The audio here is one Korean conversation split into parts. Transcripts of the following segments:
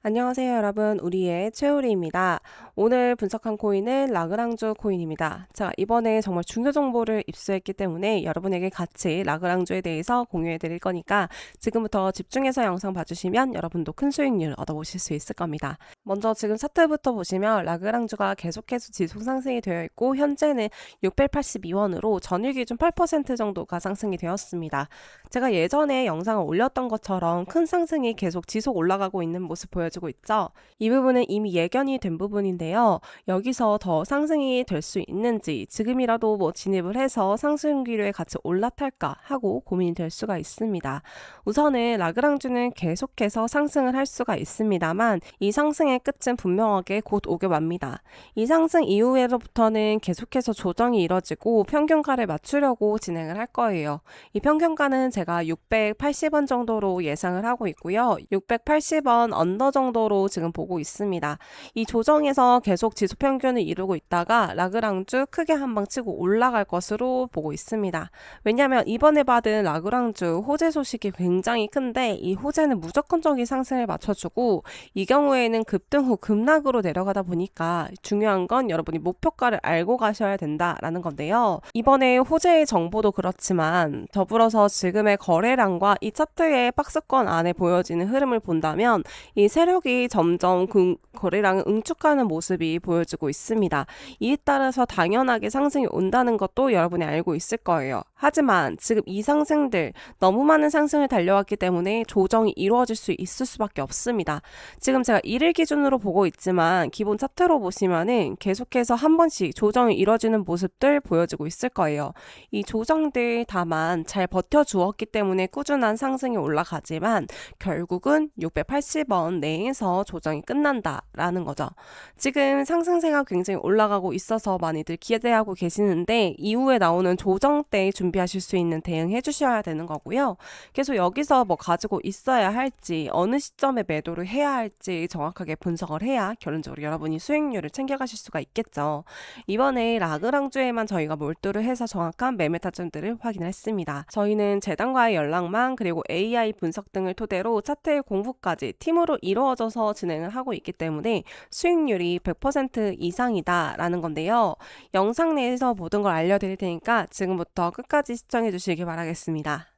안녕하세요, 여러분. 우리의 최우리입니다. 오늘 분석한 코인은 라그랑주 코인입니다. 자, 이번에 정말 중요 정보를 입수했기 때문에 여러분에게 같이 라그랑주에 대해서 공유해 드릴 거니까 지금부터 집중해서 영상 봐주시면 여러분도 큰 수익률 얻어보실 수 있을 겁니다. 먼저 지금 차트부터 보시면 라그랑주가 계속해서 지속 상승이 되어 있고 현재는 682원으로 전일 기준 8% 정도가 상승이 되었습니다. 제가 예전에 영상을 올렸던 것처럼 큰 상승이 계속 지속 올라가고 있는 모습 보여 보여주고 있죠. 이 부분은 이미 예견이 된 부분인데요. 여기서 더 상승이 될 수 있는지 지금이라도 뭐 진입을 해서 상승 기류에 같이 올라탈까 하고 고민이 될 수가 있습니다. 우선은 라그랑주는 계속해서 상승을 할 수가 있습니다만 이 상승의 끝은 분명하게 곧 오게 맙니다. 이 상승 이후에로부터는 계속해서 조정이 이뤄지고 평균가를 맞추려고 진행을 할 거예요. 이 평균가는 제가 680원 정도로 예상을 하고 있고요. 680원 언더 정도로 지금 보고 있습니다. 이 조정에서 계속 지속 평균을 이루고 있다가 라그랑주 크게 한방 치고 올라갈 것으로 보고 있습니다. 왜냐하면 이번에 받은 라그랑주 호재 소식이 굉장히 큰데 이 호재는 무조건적인 상승을 맞춰주고 이 경우에는 급등 후 급락으로 내려가다 보니까 중요한 건 여러분이 목표가를 알고 가셔야 된다라는 건데요. 이번에 호재의 정보도 그렇지만 더불어서 지금의 거래량과 이 차트의 박스권 안에 보여지는 흐름을 본다면 이 세력 이 점점 그 거래량을 응축하는 모습이 보여지고 있습니다. 이에 따라서 당연하게 상승이 온다는 것도 여러분이 알고 있을 거예요. 하지만 지금 이 상승들 너무 많은 상승을 달려왔기 때문에 조정이 이루어질 수 있을 수밖에 없습니다. 지금 제가 1일 기준으로 보고 있지만 기본 차트로 보시면은 계속해서 한 번씩 조정이 이루어지는 모습들 보여지고 있을 거예요. 이 조정들 다만 잘 버텨주었기 때문에 꾸준한 상승이 올라가지만 결국은 680원 내 에서 조정이 끝난다라는 거죠. 지금 상승세가 굉장히 올라가고 있어서 많이들 기대하고 계시는데 이후에 나오는 조정 때 준비하실 수 있는 대응해 주셔야 되는 거고요. 계속 여기서 뭐 가지고 있어야 할지 어느 시점에 매도를 해야 할지 정확하게 분석을 해야 결론적으로 여러분이 수익률을 챙겨가실 수가 있겠죠. 이번에 라그랑주에만 저희가 몰두를 해서 정확한 매매 타점들을 확인했습니다. 저희는 재단과의 연락망 그리고 AI 분석 등을 토대로 차트의 공부까지 팀으로 이 루어져서 진행을 하고 있기 때문에 수익률이 100% 이상이다라는 건데요. 영상 내에서 모든 걸 알려드릴 테니까 지금부터 끝까지 시청해 주시기 바라겠습니다.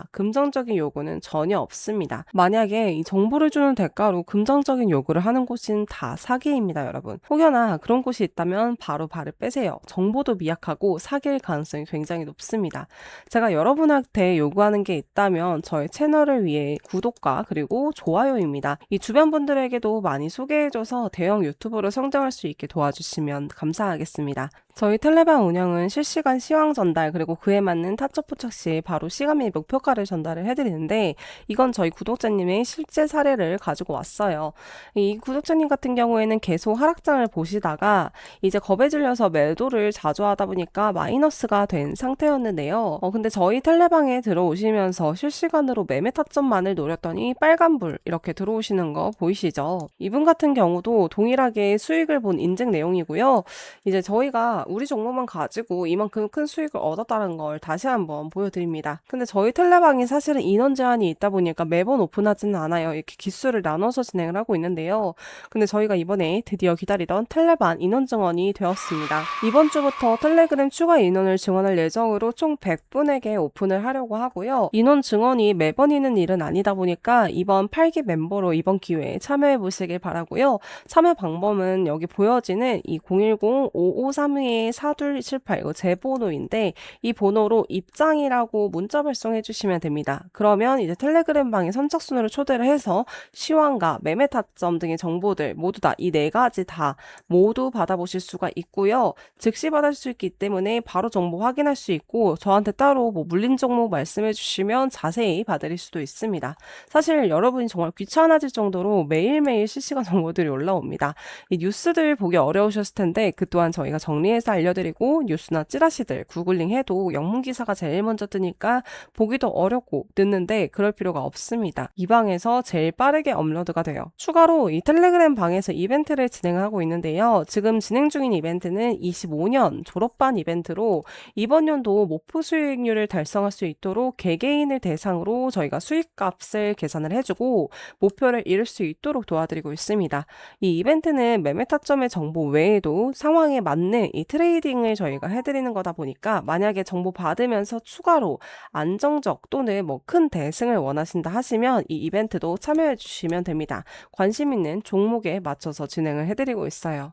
다. 금전적인 요구는 전혀 없습니다. 만약에 이 정보를 주는 대가로 금전적인 요구를 하는 곳은 다 사기입니다, 여러분. 혹여나 그런 곳이 있다면 바로 발을 빼세요. 정보도 미약하고 사기일 가능성이 굉장히 높습니다. 제가 여러분한테 요구하는 게 있다면 저의 채널을 위해 구독과 그리고 좋아요입니다. 이 주변 분들에게도 많이 소개해줘서 대형 유튜버로 성장할 수 있게 도와주시면 감사하겠습니다. 저희 텔레방 운영은 실시간 시황 전달 그리고 그에 맞는 타점 포착 시 바로 시간 및 목표까지 효과를 전달을 해드리는데 이건 저희 구독자님의 실제 사례를 가지고 왔어요. 이 구독자님 같은 경우에는 계속 하락장을 보시다가 이제 겁에 질려서 매도를 자주 하다 보니까 마이너스가 된 상태였는데요. 어, 근데 저희 텔레방에 들어오시면서 실시간으로 매매 타점만을 노렸더니 빨간불 이렇게 들어오시는 거 보이시죠? 이분 같은 경우도 동일하게 수익을 본 인증 내용이고요. 이제 저희가 우리 종목만 가지고 이만큼 큰 수익을 얻었다는 걸 다시 한번 보여드립니다. 근데 저희 텔레방 이 사실은 인원 제한이 있다 보니까 매번 오픈하지는 않아요. 이렇게 기수를 나눠서 진행을 하고 있는데요. 근데 저희가 이번에 드디어 기다리던 텔레반 인원 증원이 되었습니다. 이번 주부터 텔레그램 추가 인원을 증원할 예정으로 총 100분에게 오픈을 하려고 하고요. 인원 증원이 매번 있는 일은 아니다 보니까 이번 8기 멤버로 이번 기회에 참여해 보시길 바라고요. 참여 방법은 여기 보여지는 이 010-5532-4278 이거 제 번호인데 이 번호로 입장이라고 문자 발송해 주시면 됩니다. 그러면 이제 텔레그램 방에 선착순으로 초대를 해서 시황과 매매 타점 등의 정보들 모두 다 이 네 가지 다 모두 받아보실 수가 있고요. 즉시 받을 수 있기 때문에 바로 정보 확인할 수 있고 저한테 따로 뭐 물린 종목 말씀해 주시면 자세히 받을 수도 있습니다. 사실 여러분이 정말 귀찮아질 정도로 매일매일 실시간 정보들이 올라옵니다. 이 뉴스들 보기 어려우셨을 텐데 그 또한 저희가 정리해서 알려드리고 뉴스나 찌라시들 구글링 해도 영문 기사가 제일 먼저 뜨니까 보기도 어렵고 늦는데 그럴 필요가 없습니다. 이 방에서 제일 빠르게 업로드가 돼요. 추가로 이 텔레그램 방에서 이벤트를 진행하고 있는데요. 지금 진행 중인 이벤트는 25년 졸업반 이벤트로 이번 연도 목표 수익률을 달성할 수 있도록 개개인을 대상으로 저희가 수익값을 계산을 해주고 목표를 이룰 수 있도록 도와드리고 있습니다. 이 이벤트는 매매 타점의 정보 외에도 상황에 맞는 이 트레이딩을 저희가 해드리는 거다 보니까 만약에 정보 받으면서 추가로 안정적 또는 뭐 큰 대승을 원하신다 하시면 이 이벤트도 참여해 주시면 됩니다. 관심 있는 종목에 맞춰서 진행을 해드리고 있어요.